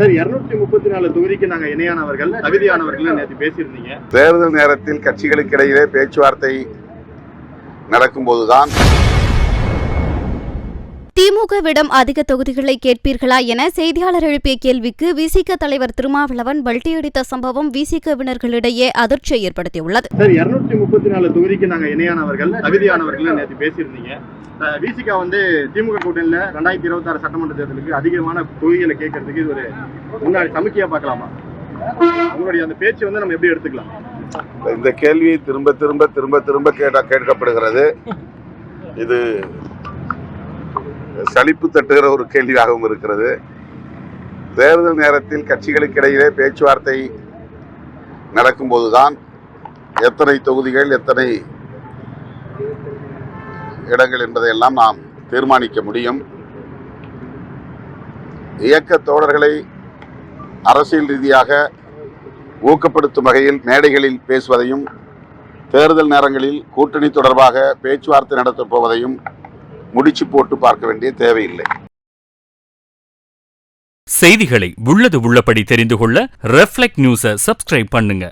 Sir இருநூத்தி முப்பத்தி நாலு தொகுதிக்கு நாங்க இணையானவர்கள் தகுதியானவர்கள் நேற்று பேசியிருந்தீங்க. தேர்தல் நேரத்தில் கட்சிகளுக்கு இடையிலே பேச்சுவார்த்தை நடக்கும்போதுதான் திமுகவிடம் அதிக தொகுதிகளை கேட்பீர்களா என செய்தியாளர் எழுப்பிய கேள்விக்கு விசிக தலைவர் திருமாவளவன் பல்ட்டியடித்த சம்பவம் விசிகவினர்களிடையே அதிர்ச்சியை ஏற்படுத்தியுள்ளது. சார் இருநூத்தி முப்பத்தி நாலு தொகுதிக்கு நாங்க இணையானவர்கள் தகுதியானவர்கள் நேற்று பேசியிருந்தீங்க. விசிகா வந்து திமுக கூட்டணியில ரெண்டாயிரத்தி இருபத்தி ஆறு சட்டமன்ற தேர்தலுக்கு அதிகமான தொகுதிகளை கேட்கறதுக்கு இது ஒரு முன்னாடி சமிக்கையா பார்க்கலாமா? உங்களுடைய அந்த பேச்சு வந்து நம்ம எப்படி எடுத்துக்கலாம்? இந்த கேள்வி திரும்ப திரும்ப திரும்ப திரும்ப கேட்ட கேட்கப்படுகிறது. இது சலிப்பு தட்டுகிற ஒரு கேள்வியாகவும் இருக்கிறது. தேர்தல் நேரத்தில் கட்சிகளுக்கு இடையிலே பேச்சுவார்த்தை நடக்கும்போதுதான் எத்தனை தொகுதிகள் எத்தனை இடங்கள் என்பதையெல்லாம் நாம் தீர்மானிக்க முடியும். இயக்க தோழர்களை அரசியல் ரீதியாக ஊக்கப்படுத்தும் வகையில் மேடைகளில் பேசுவதையும் தேர்தல் நேரங்களில் கூட்டணி தொடர்பாக பேச்சுவார்த்தை நடத்தப் போவதையும் முடிச்சு போட்டு பார்க்க வேண்டிய தேவையில்லை. செய்திகளை உள்ளது உள்ளபடி தெரிந்து கொள்ள ரெஃப்ளெக்ட் நியூஸை சப்ஸ்கிரைப் பண்ணுங்க.